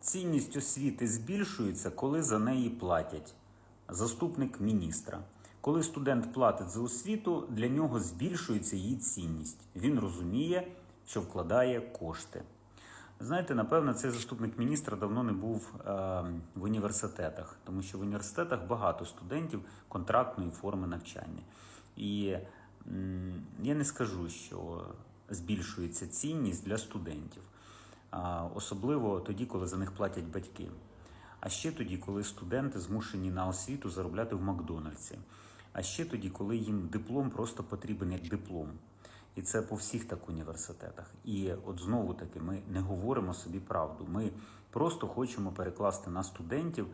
Цінність освіти збільшується, коли за неї платять. Заступник міністра. Коли студент платить за освіту, для нього збільшується її цінність. Він розуміє, що вкладає кошти. Знаєте, напевно, цей заступник міністра давно не був е, в університетах, тому що в університетах багато студентів контрактної форми навчання. І м, я не скажу, що збільшується цінність для студентів, особливо тоді, коли за них платять батьки. А ще тоді, коли студенти змушені на освіту заробляти в Макдональдсі. А ще тоді, коли їм диплом просто потрібен як диплом. І це по всіх так університетах. І от знову таки ми не говоримо собі правду. Ми просто хочемо перекласти на студентів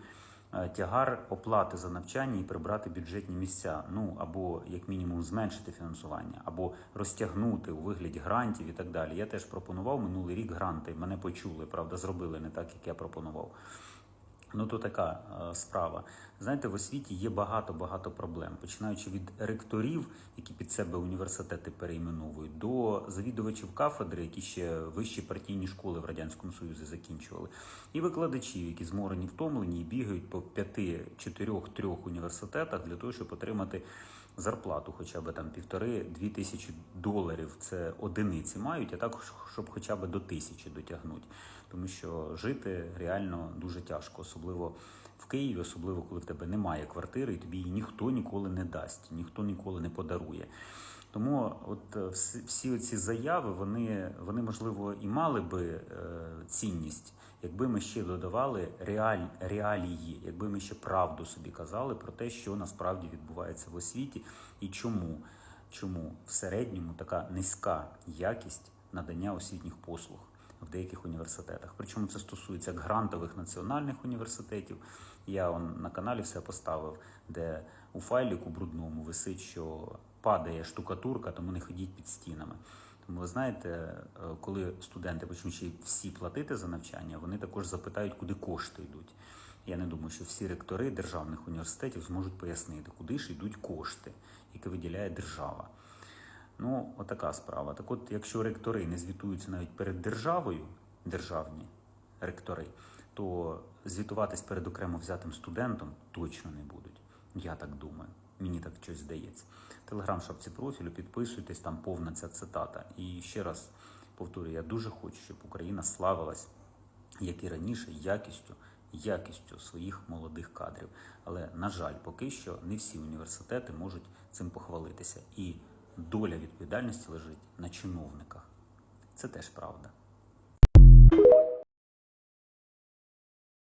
тягар оплати за навчання і прибрати бюджетні місця. Ну або як мінімум зменшити фінансування, або розтягнути у вигляді грантів і так далі. Я теж пропонував минулий рік гранти. Мене почули, правда, зробили не так, як я пропонував. Ну, то така е, справа. Знаєте, в освіті є багато-багато проблем, починаючи від ректорів, які під себе університети перейменовують, до завідувачів кафедри, які ще вищі партійні школи в радянському союзі закінчували, і викладачів, які зморені, втомлені і бігають по п'яти, чотирьох, трьох університетах для того, щоб отримати зарплату, хоча б там півтори-дві тисячі доларів. Це одиниці мають, а так, щоб хоча б до тисячі дотягнути. Тому що жити реально дуже тяжко, особливо в Києві, особливо коли в тебе немає квартири, і тобі її ніхто ніколи не дасть, ніхто ніколи не подарує. Тому от е, всі, всі ці заяви, вони, вони можливо і мали би е, цінність, якби ми ще додавали реаль, реалії, якби ми ще правду собі казали про те, що насправді відбувається в освіті і чому, чому в середньому така низька якість надання освітніх послуг в деяких університетах. Причому це стосується як грантових національних університетів. Я он на каналі все поставив, де у файліку брудному висить, що падає штукатурка, тому не ходіть під стінами. Тому ви знаєте, е, коли студенти почнуть всі платити за навчання, вони також запитають, куди кошти йдуть. Я не думаю, що всі ректори державних університетів зможуть пояснити, куди ж йдуть кошти, які виділяє держава. Ну, отака справа. Так от, якщо ректори не звітуються навіть перед державою, державні ректори, то звітуватись перед окремо взятим студентом точно не будуть. Я так думаю. Мені так щось здається. Телеграм шапці профілю, підписуйтесь, там повна ця цитата. І ще раз повторюю, я дуже хочу, щоб Україна славилась, як і раніше, якістю, якістю своїх молодих кадрів. Але, на жаль, поки що не всі університети можуть цим похвалитися. І доля відповідальності лежить на чиновниках. Це теж правда.